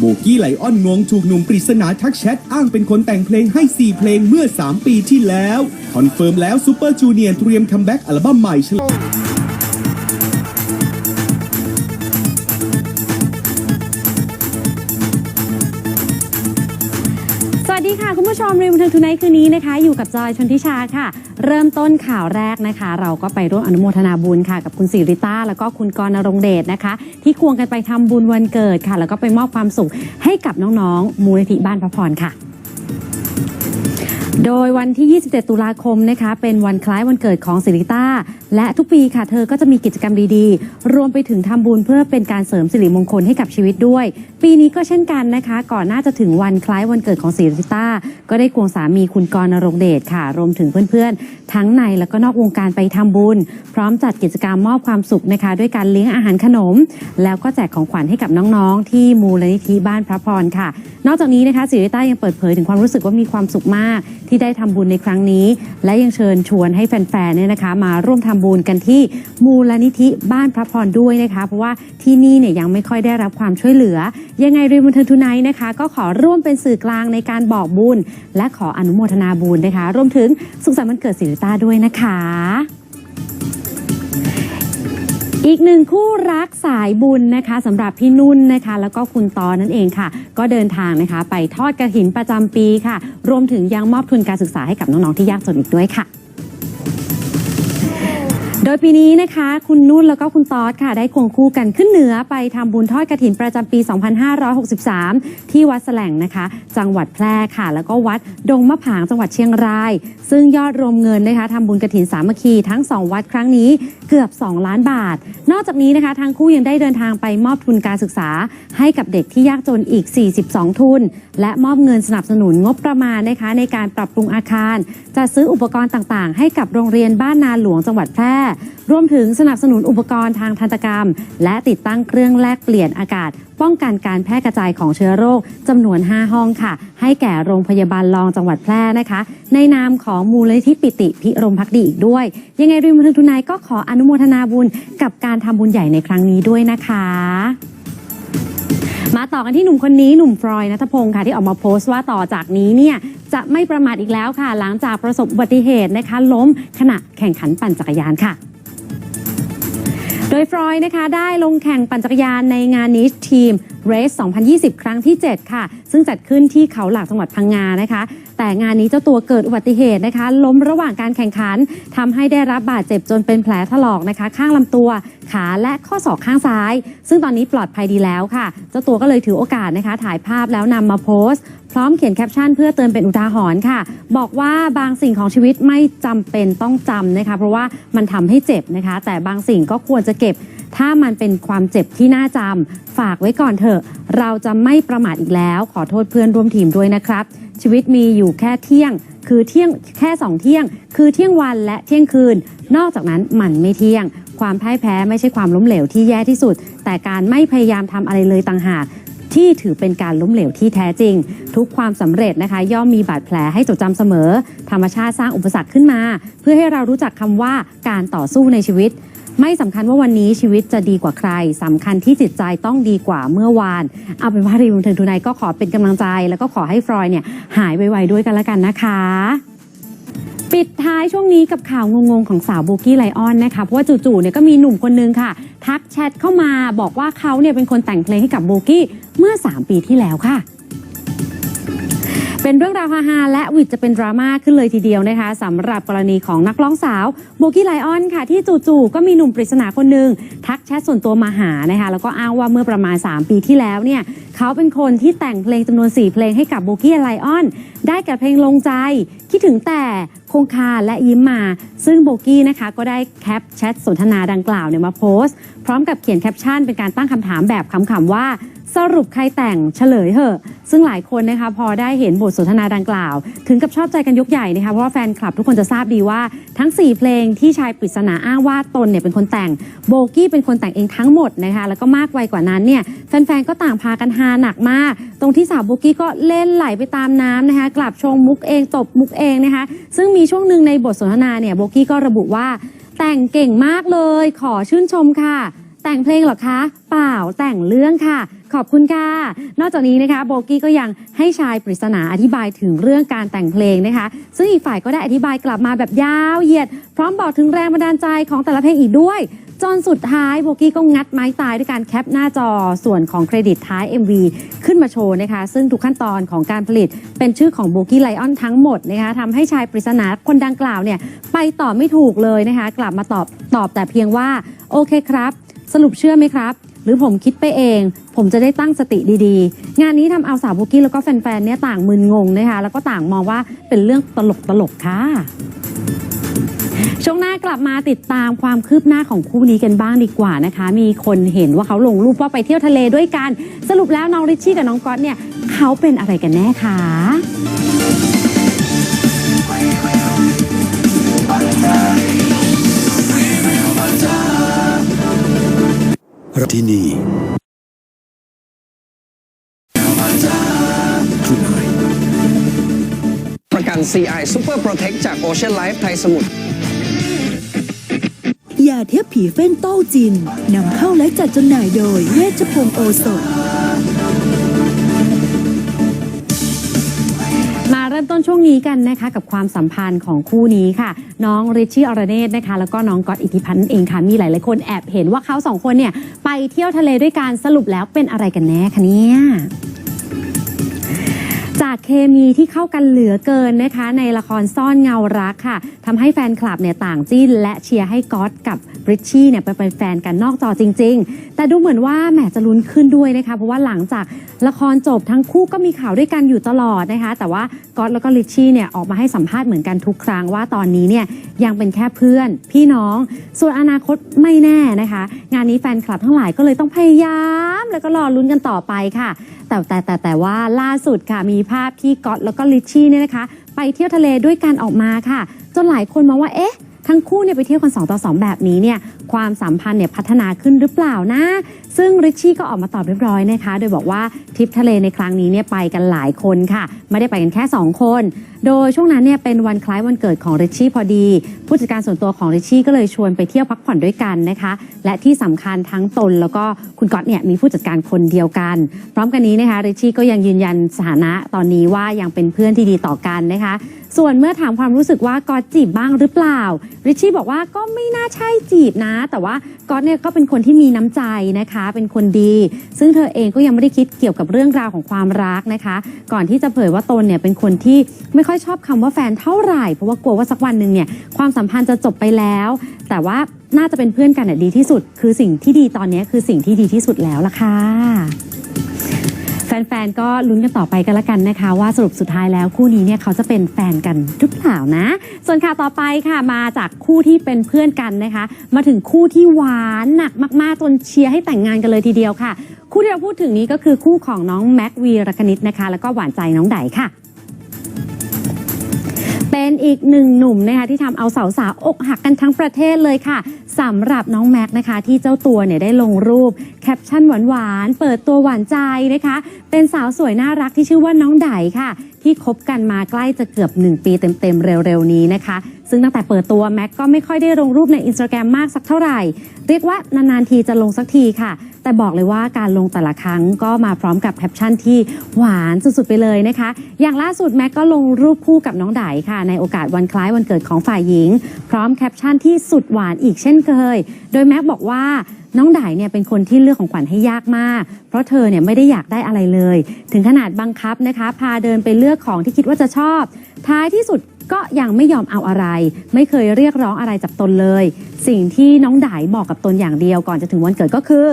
โบกี้ไลออนงงถูกหนุ่มปริศนาทักแชทอ้างเป็นคนแต่งเพลงให้ 4 เพลงเมื่อ 3 ปีที่แล้ว คอนเฟิร์มแล้วซูเปอร์จูเนียร์เตรียมคัมแบ็กอัลบั้มใหม่ ผู้ชมในบันเทิงทูไนท์คืนนี้นะคะ อยู่กับจอยชนทิชาค่ะ เริ่มต้นข่าวแรกนะคะ เราก็ไปร่วมอนุโมทนาบุญค่ะ กับคุณสิริต้าแล้วก็คุณกรณรงค์เดชนะคะ ที่ควงกันไปทำบุญวันเกิดค่ะ แล้วก็ไปมอบความสุขให้กับน้องๆ มูลนิธิบ้านพระพรค่ะ โดยวันที่ 27 ตุลาคมนะคะเป็นวันคล้ายวันเกิดของสิริต้า และทุกปีค่ะเธอก็จะมีกิจกรรมดีๆ รวมไปถึงทำบุญเพื่อเป็นการเสริมสิริมงคลให้กับชีวิตด้วย ปีนี้ก็เช่นกันนะคะ ก่อนหน้าจะถึงวันคล้ายวันเกิดของสิริต้า ก็ได้ควงสามีคุณกรณรงค์เดชค่ะ รวมถึงเพื่อนๆ ทั้งในและก็นอกวงการไปทำบุญ พร้อมจัดกิจกรรมมอบความสุขนะคะ ด้วยการเลี้ยงอาหารขนม แล้วก็แจกของขวัญให้กับน้องๆ ที่มูลนิธิบ้านพระพรค่ะ นอกจากนี้นะคะสิริต้ายังเปิดเผยถึงความรู้สึกว่ามีความสุขมากที่ได้ทำบุญในครั้งนี้ และยังเชิญชวนให้แฟนๆเนี่ยนะคะ มาร่วมทำบุญกันที่มูลนิธิบ้านพระพรด้วยนะคะ เพราะว่าที่นี่เนี่ยยังไม่ค่อยได้รับความช่วยเหลือ ยังไงรีมบันเทิงทุนไนท์นะคะ ก็ขอร่วมเป็นสื่อกลางในการบอกบุญ และขออนุโมทนาบุญนะคะ รวมถึงสุขสันต์วันเกิดศิริต้าด้วยนะคะ อีกหนึ่งคู่รักสายบุญนะคะสำหรับพี่นุ่นนะคะ แล้วก็คุณตอนนั่นเองค่ะ ก็เดินทางนะคะ ไปทอดกระถินประจำปีค่ะ รวมถึงยังมอบทุนการศึกษาให้กับน้อง ๆ ที่ยากจนอีกด้วยค่ะ โดยปีนี้นะคะ คุณนุ่นแล้วก็คุณตอดค่ะ ได้ควงคู่กันขึ้นเหนือไปทำบุญทอดกระถินประจำปี 2563 ที่วัดแสลงนะคะ จังหวัดแพร่ค่ะ แล้วก็วัดดงมะผางจังหวัดเชียงราย ซึ่งยอดรวมเงินนะคะทำบุญกระถินสามัคคีทั้ง 2 วัดครั้งนี้เกือบ 2 ล้านบาท นอกจากนี้นะคะทางคู่ยังได้เดินทางไปมอบทุนการศึกษา ให้กับเด็กที่ยากจนอีก 42 ทุน และมอบเงินสนับสนุนงบประมาณนะคะในการปรับปรุงอาคารจะซื้ออุปกรณ์ต่างๆ ให้กับโรงเรียนบ้านนาหลวงจังหวัดแพร่รวมถึงสนับสนุนอุปกรณ์ทางทันตกรรม และติดตั้งเครื่องแลกเปลี่ยนอากาศ ป้องกันการแพร่กระจายของเชื้อโรคจำนวน 5 ห้องค่ะ ให้แก่โรงพยาบาลรองจังหวัดแพร่นะคะ ในนามของมูลนิธิปิติพิรมพักดีอีกด้วย ยังไงริมบันทิงทุนายก็ขออนุโมทนาบุญกับการทำบุญใหญ่ในครั้งนี้ด้วยนะคะมาต่อกันที่หนุ่มคนนี้หนุ่มฟรอยนัทพงศ์ค่ะที่ออกมาโพสต์ว่าต่อจากนี้เนี่ยจะไม่ประมาทอีกแล้วค่ะ หลังจากประสบอุบัติเหตุนะคะ ล้มขณะแข่งขันปั่นจักรยานค่ะ โดยฟรอยนะคะได้ลงแข่งปั่นจักรยานในงานนิชทีมเรส 2020 ครั้งที่ 7 ค่ะ ซึ่งจัดขึ้นที่เขาหลักจังหวัดพังงานะคะ แต่งานนี้เจ้าตัวเกิดอุบัติเหตุนะคะ ล้มระหว่างการแข่งขันทำให้ได้รับบาดเจ็บจนเป็นแผลถลอกนะคะ ข้างลำตัวขาและข้อศอกข้างซ้าย ซึ่งตอนนี้ปลอดภัยดีแล้วค่ะ เจ้าตัวก็เลยถือโอกาสนะคะ ถ่ายภาพแล้วนำมาโพสต์พร้อมเขียนแคปชั่นเพื่อเตือนเป็นอุทาหรณ์ค่ะ บอกว่าบางสิ่งของชีวิตไม่จำเป็นต้องจำนะคะ เพราะว่ามันทำให้เจ็บนะคะ แต่บางสิ่งก็ควรจะเก็บ ถ้ามันเป็นความเจ็บที่น่าจำฝากไว้ก่อนเถอะ เราจะไม่ประมาทอีกแล้ว ขอโทษเพื่อนร่วมทีมด้วยนะครับ ชีวิตมีอยู่แค่เที่ยง คือเที่ยงแค่สองเที่ยง คือเที่ยงวันและเที่ยงคืน นอกจากนั้นมันไม่เที่ยง ความพ่ายแพ้ไม่ใช่ความล้มเหลวที่แย่ที่สุด แต่การไม่พยายามทำอะไรเลยต่างหากที่ถือเป็นการล้มเหลวที่แท้จริง ทุกความสำเร็จนะคะ ย่อมมีบาดแผลให้จดจำเสมอ ธรรมชาติสร้างอุปสรรคขึ้นมา เพื่อให้เรารู้จักคำว่าการต่อสู้ในชีวิต ไม่สำคัญว่าวันนี้ชีวิตจะดีกว่าใครสำคัญที่จิตใจต้องดีกว่าเมื่อวาน เอาเป็นว่ารีวิวถึงทุนายก็ขอเป็นกำลังใจ แล้วก็ขอให้ฟรอยเนี่ยหายไวๆด้วยกันล้วกันนะคะปิดท้ายช่วงนี้กับข่าวงงๆของสาวโบกี้ไลออนนะคะเพราะว่าจู่ๆเนี่ยก็มีหนุ่มคนนึงค่ะ ทักแชทเข้ามาบอกว่าเขาเนี่ยเป็นคนแต่งเพลงให้กับโบกี้เมื่อ 3 ปีที่แล้วค่ะ เป็นเรื่องราวฮาๆและวิดจะเป็นดราม่าขึ้นเลยทีเดียวนะคะสำหรับกรณีของนักร้องสาวโบกี้ไลออนค่ะ ที่จู่ๆก็มีหนุ่มปริศนาคนหนึ่งทักแชทส่วนตัวมาหานะคะแล้วก็อ้างว่าเมื่อประมาณ 3 ปีที่แล้วเนี่ยเขาเป็นคนที่แต่งเพลงจำนวน 4 เพลงให้กับโบกี้ไลออนได้แก่เพลงลงใจ คิดถึงแต่คงคาและยิ้มมา ซึ่งโบกี้นะคะก็ได้แคปแชทสนทนาดังกล่าวเนี่ยมาโพสต์ พร้อมกับเขียนแคปชั่นเป็นการตั้งคำถามแบบขำๆว่า สรุปใครแต่งเฉลยเหอะ ซึ่งหลายคนนะคะพอได้เห็นบทสนทนาดังกล่าว ถึงกับชอบใจกันยกใหญ่นะคะเพราะว่าแฟนคลับทุกคนจะทราบดีว่าทั้ง 4 เพลงที่ชายปริศนาอ้างว่าตนเนี่ยเป็นคนแต่งโบกี้เป็นคนแต่งเองทั้งหมดนะคะแล้วก็มากไวกว่านั้นเนี่ยแฟนๆก็ต่างพากันฮาหนักมาก ตรงที่สาวโบกี้ก็เล่นไหลไปตามน้ำนะคะกลับชงมุกเองตบมุกเองนะคะซึ่งมีช่วงหนึ่งในบทสนทนาเนี่ยโบกี้ก็ระบุว่าแต่งเก่งมากเลย ขอชื่นชมค่ะ แต่งเพลงหรอคะ เปล่าแต่งเรื่องค่ะ ขอบคุณค่ะ นอกจากนี้นะคะโบกี้ก็ยังให้ชายปริศนาอธิบายถึงเรื่องการแต่งเพลงนะคะ ซึ่งอีกฝ่ายก็ได้อธิบายกลับมาแบบยาวเหยียด พร้อมบอกถึงแรงบันดาลใจของแต่ละเพลงอีกด้วย จนสุดท้ายโบกี้ก็งัดไม้ตายด้วยการแคปหน้าจอส่วนของเครดิตท้าย MV ขึ้นมาโชว์นะคะ ซึ่งทุกขั้นตอนของการผลิตเป็นชื่อของโบกี้ไลออนทั้งหมดนะคะทำให้ชายปริศนาคนดังกล่าวเนี่ยไปตอบไม่ถูกเลยนะคะ กลับมาตอบตอบแต่เพียงว่าโอเคครับ สรุปเชื่อไหมครับ หรือผมคิดไปเอง ผมจะได้ตั้งสติดีๆ งานนี้ทำเอาสาวโบกี้แล้วก็แฟนๆเนี่ยต่างมึนงงนะคะแล้วก็ต่างมองว่าเป็นเรื่องตลกตลกค่ะ ช่วงหน้ากลับมาติดตามความคืบหน้าของคู่นี้กันบ้างดีกว่านะคะ มีคนเห็นว่าเขาลงรูปว่าไปเที่ยวทะเลด้วยกัน สรุปแล้วน้องริชชี่กับน้องก๊อตเนี่ยเขาเป็นอะไรกันแน่คะ ที่นี่ประกัน CI Super Protect จาก Ocean Life ไทยสมุทรยาเทียบผีเฟ้นโต้จินนำเข้าและจัดจำหน่ายโดยเวชพงศ์โอสถ นช่วงนี้กันนะคะกับความสัมพันธ์ของคู่นี้ค่ะ น้องริชชี่อรเนตนะคะ แล้วก็น้องก๊อตอิทธิพันธ์เองค่ะมีหลายๆคนแอบเห็นว่าเขาสองคนเนี่ยไปเที่ยวทะเลด้วยกันสรุปแล้วเป็นอะไรกันแน่คะเนี่ย จากเคมีที่เข้ากันเหลือเกินนะคะ ในละครซ่อนเงารักค่ะทำให้แฟนคลับเนี่ยต่างจิ้น และเชียร์ให้ก๊อตกับบริชชี่เนี่ยไปเป็นแฟนกันนอกจอจริง ๆ แต่ดูเหมือนว่าแหมจะลุ้นขึ้นด้วยนะคะ เพราะว่าหลังจากละครจบทั้งคู่ก็มีข่าวด้วยกันอยู่ตลอดนะคะ แต่ว่าก๊อตแล้วก็ริชชี่เนี่ยออกมาให้สัมภาษณ์เหมือนกันทุกครั้งว่าตอนนี้เนี่ยยังเป็นแค่เพื่อน พี่น้อง ส่วนอนาคตไม่แน่นะคะ งานนี้แฟนคลับทั้งหลายก็เลยต้องพยายาม แล้วก็รอลุ้นกันต่อไปค่ะ แต่แต่แต่แต่ว่าล่าสุดค่ะมีภาพที่ก๊อตแล้วก็ลิชชี่เนี่ยนะคะ ไปเที่ยวทะเลด้วยกันออกมาค่ะ จนหลายคนมองว่าเอ๊ะ ทั้งคู่เนี่ยไปเที่ยวกัน2ต่อ 2 แบบนี้เนี่ยความสัมพันธ์เนี่ยพัฒนาขึ้นหรือเปล่านะ ซึ่งริชชี่ก็ออกมาตอบเรียบร้อยนะคะ โดยบอกว่าทริปทะเลในครั้งนี้เนี่ยไปกันหลายคนค่ะ ไม่ได้ไปกันแค่ 2 คน โดยช่วงนั้นเนี่ยเป็นวันคล้ายวันเกิดของริชชี่พอดี ผู้จัดการส่วนตัวของริชชี่ก็เลยชวนไปเที่ยวพักผ่อนด้วยกันนะคะ และที่สำคัญทั้งตนแล้วก็คุณก๊อตเนี่ยมีผู้จัดการคนเดียวกัน พร้อมกันนี้นะคะริชชี่ก็ยังยืนยันสถานะตอนนี้ว่ายังเป็นเพื่อนที่ดีต่อกันนะคะ ส่วนเมื่อถามความรู้สึกว่าก๊อตจีบบ้างหรือเปล่า ริชชี่บอกว่าก็ไม่น่าใช่จีบนะ แต่ว่าก๊อตเนี่ยก็เป็นคนที่มีน้ำใจนะคะ เป็นคนดี ซึ่งเธอเองก็ยังไม่ได้คิดเกี่ยวกับเรื่องราวของความรักนะคะ ก่อนที่จะเผยว่าตนเนี่ยเป็นคนที่ไม่ค่อยชอบคำว่าแฟนเท่าไหร่ เพราะว่ากลัวว่าสักวันหนึ่งเนี่ยความสัมพันธ์จะจบไปแล้ว แต่ว่าน่าจะเป็นเพื่อนกันน่ะดีที่สุด คือสิ่งที่ดีตอนนี้คือสิ่งที่ดีที่สุดแล้วล่ะค่ะ แฟนๆ ก็ลุ้นกันต่อไปกันละกันนะคะ ว่าสรุปสุดท้ายแล้วคู่นี้เนี่ยเขาจะเป็นแฟนกันหรือเปล่านะ ส่วนข่าวต่อไปค่ะมาจากคู่ที่เป็นเพื่อนกันนะคะ มาถึงคู่ที่หวานหนักมากๆจนเชียร์ให้แต่งงานกันเลยทีเดียวค่ะ คู่ที่เราพูดถึงนี้ก็คือคู่ของน้องแม็กวีรคณิตนะคะ แล้วก็หวานใจน้องไดค่ะเป็นอีกหนึ่งหนุ่มนะคะที่ทำเอาสาวๆอกหักกันทั้งประเทศเลยค่ะสำหรับน้องแม็กนะคะ ที่เจ้าตัวเนี่ยได้ลงรูป ปชั่นหวานๆ เปิดตัวหวานใจนะคะ เป็นสาวสวยน่ารักที่ชื่อว่าน้องไดค่ะ ที่คบกันมาใกล้จะเกือบ 1 ปีเต็มๆ เร็วๆ นี้นะคะ ซึ่งตั้งแต่เปิดตัวแม็กก็ไม่ค่อยได้ลงรูปในอินสตาแกรมมากสักเท่าไหร่ เรียกว่านานๆทีจะลงสักทีค่ะ แต่บอกเลยว่าการลงแต่ละครั้งก็มาพร้อมกับแคปชั่นที่หวานสุดๆไปเลยนะคะ อย่างล่าสุดแม็กก็ลงรูปคู่กับน้องไดค่ะ ในโอกาสวันคล้ายวันเกิดของฝ่ายหญิง พร้อมแคปชั่นที่สุดหวานอีกเช่นเคย โดยแม็กบอกว่า น้องไดเนี่ยเป็นคนที่เลือกของขวัญให้ยากมาก เพราะเธอเนี่ยไม่ได้อยากได้อะไรเลย ถึงขนาดบังคับนะคะ พาเดินไปเลือกของที่คิดว่าจะชอบ ท้ายที่สุดก็ยังไม่ยอมเอาอะไร ไม่เคยเรียกร้องอะไรจากตนเลย สิ่งที่น้องไดบอกกับตนอย่างเดียวก่อนจะถึงวันเกิดก็คือ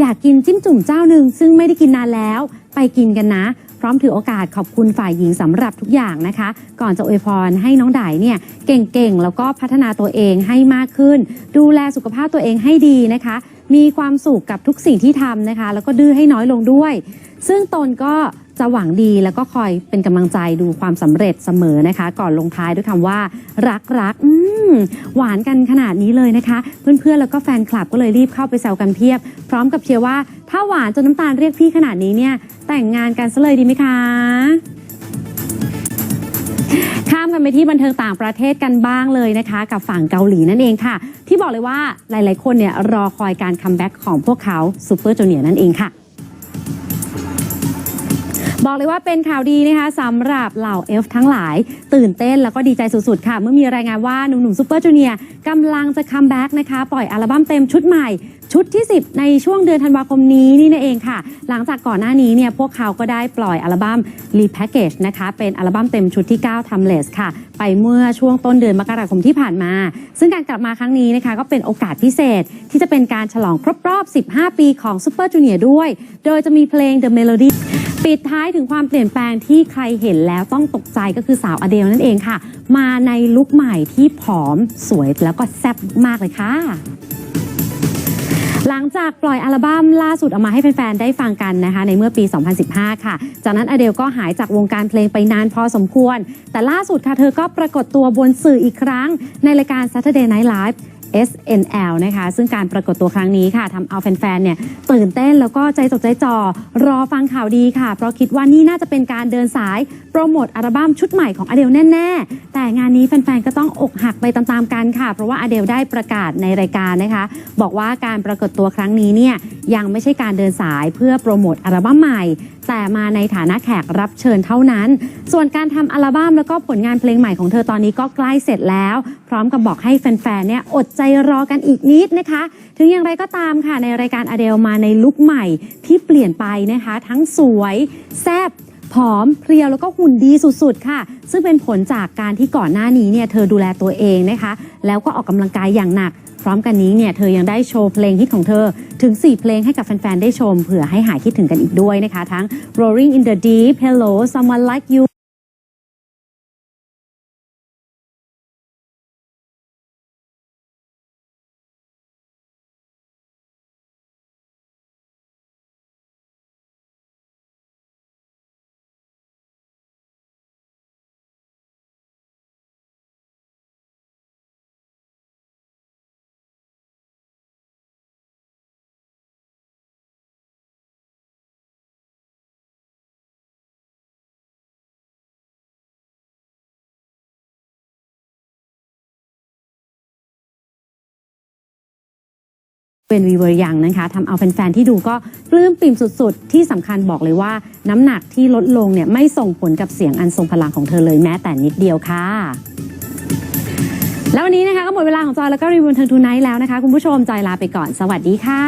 อยากกินจิ้มจุ่มเจ้าหนึ่งซึ่งไม่ได้กินนานแล้ว ไปกินกันนะ พร้อมถือโอกาสขอบคุณฝ่ายหญิงสำหรับทุกอย่างนะคะ ก่อนจะอวยพรให้น้องไดเนี่ยเก่งๆแล้วก็พัฒนาตัวเองให้มากขึ้น ดูแลสุขภาพตัวเองให้ดีนะคะ มีความสุขกับทุกสิ่งที่ทำนะคะ แล้วก็ดื้อให้น้อยลงด้วย ซึ่งตนก็จะหวังดีแล้วก็คอยเป็นกำลังใจดูความสำเร็จเสมอนะคะ ก่อนลงท้ายด้วยคำว่า รักรักอืมหวานกันขนาดนี้เลยนะคะ เพื่อนๆแล้วก็แฟนคลับก็เลยรีบเข้าไปแซวกันเพียบ พร้อมกับเชียร์ว่า ถ้าหวานจนน้ำตาลเรียกพี่ขนาดนี้เนี่ย แต่งงานกันซะเลยดีไหมคะ ข้ามกันไปที่บันเทิงต่างประเทศกันบ้างเลยนะคะ กับฝั่งเกาหลีนั่นเองค่ะ ที่บอกเลยว่าหลาย ๆ คนเนี่ยรอคอยการคัมแบ็กของพวกเขาซูเปอร์จูเนียร์นั่นเองค่ะ บอกเลยว่าเป็นข่าวดีนะคะสำหรับเหล่าเอฟทั้งหลาย ตื่นเต้นแล้วก็ดีใจสุดๆค่ะ เมื่อมีรายงานว่าหนุ่มๆซูเปอร์จูเนียร์กำลังจะคัมแบ็กนะคะ ปล่อยอัลบั้มเต็มชุดใหม่ ชุดที่ 10 ในช่วงเดือนธันวาคมนี้นี่นั่นเองค่ะ หลังจากก่อนหน้านี้เนี่ยพวกเขาก็ได้ปล่อยอัลบั้ม Repackage นะคะ เป็นอัลบั้มเต็มชุดที่ 9 Timeless ค่ะ ไปเมื่อช่วงต้นเดือนมกราคมที่ผ่านมา ซึ่งการกลับมาครั้งนี้นะคะก็เป็นโอกาสพิเศษ ที่จะเป็นการฉลองครบรอบ 15 ปีของ Super Junior ด้วย โดยจะมีเพลง The Melody ปิดท้ายถึงความเปลี่ยนแปลงที่ใครเห็นแล้วต้องตกใจก็คือสาวอเดลนั่นเองค่ะ มาในลุคใหม่ที่ผอมสวยแล้วก็แซ่บมากเลยค่ะ หลังจากปล่อยอัลบั้มล่าสุดออกมาให้แฟนๆ ได้ฟังกันนะคะ ในเมื่อปี 2015 ค่ะ จากนั้นอเดลก็หายจากวงการเพลงไปนานพอสมควร แต่ล่าสุดค่ะเธอก็ปรากฏตัวบนสื่ออีกครั้ง ในรายการ Saturday Night Live SNL นะคะ ซึ่งการปรากฏตัวครั้งนี้ค่ะทำเอาแฟนๆ เนี่ยตื่นเต้นแล้วก็ใจจดใจจ่อรอฟังข่าวดีค่ะ เพราะคิดว่านี่น่าจะเป็นการเดินสายโปรโมทอัลบั้มชุดใหม่ของอเดลแน่ ๆ แต่งานนี้แฟนๆ ก็ต้องอกหักไปตามๆ กันค่ะ เพราะว่าอเดลได้ประกาศในรายการนะคะ บอกว่าการปรากฏตัวครั้งนี้เนี่ยยังไม่ใช่การเดินสายเพื่อโปรโมทอัลบั้มใหม่ แต่มาในฐานะแขกรับเชิญเท่านั้น ส่วนการทำอัลบั้มแล้วก็ผลงานเพลงใหม่ของเธอตอนนี้ก็ใกล้เสร็จแล้ว พร้อมกับบอกให้แฟนๆ เนี่ยอดใจรอกันอีกนิดนะคะ ถึงอย่างไรก็ตามค่ะในรายการอเดลมาในลุคใหม่ที่เปลี่ยนไปนะคะ ทั้งสวยแซ่บผอมเพรียวแล้วก็หุ่นดีสุดๆ ค่ะ ซึ่งเป็นผลจากการที่ก่อนหน้านี้เนี่ยเธอดูแลตัวเองนะคะ แล้วก็ออกกำลังกายอย่างหนัก พร้อมกันนี้เนี่ยเธอยังได้โชว์เพลงฮิตของเธอถึง 4 เพลงให้กับแฟน ๆ ได้ชมเผื่อให้หายคิดถึงกันอีกด้วยนะคะ ทั้ง Rolling in the Deep Hello Someone Like You เป็นวีเวอร์ยังนะคะทำเอาแฟนๆที่ดูก็ปลื้มปิ่มสุดๆ ที่สำคัญบอกเลยว่า น้ำหนักที่ลดลงเนี่ยไม่ส่งผลกับเสียงอันทรงพลังของเธอเลยแม้แต่นิดเดียวค่ะ แล้ววันนี้นะคะก็หมดเวลาของจอยแล้วก็รีวิวเทิงทูไนท์แล้วนะคะ คุณผู้ชมจอยลาไปก่อนสวัสดีค่ะ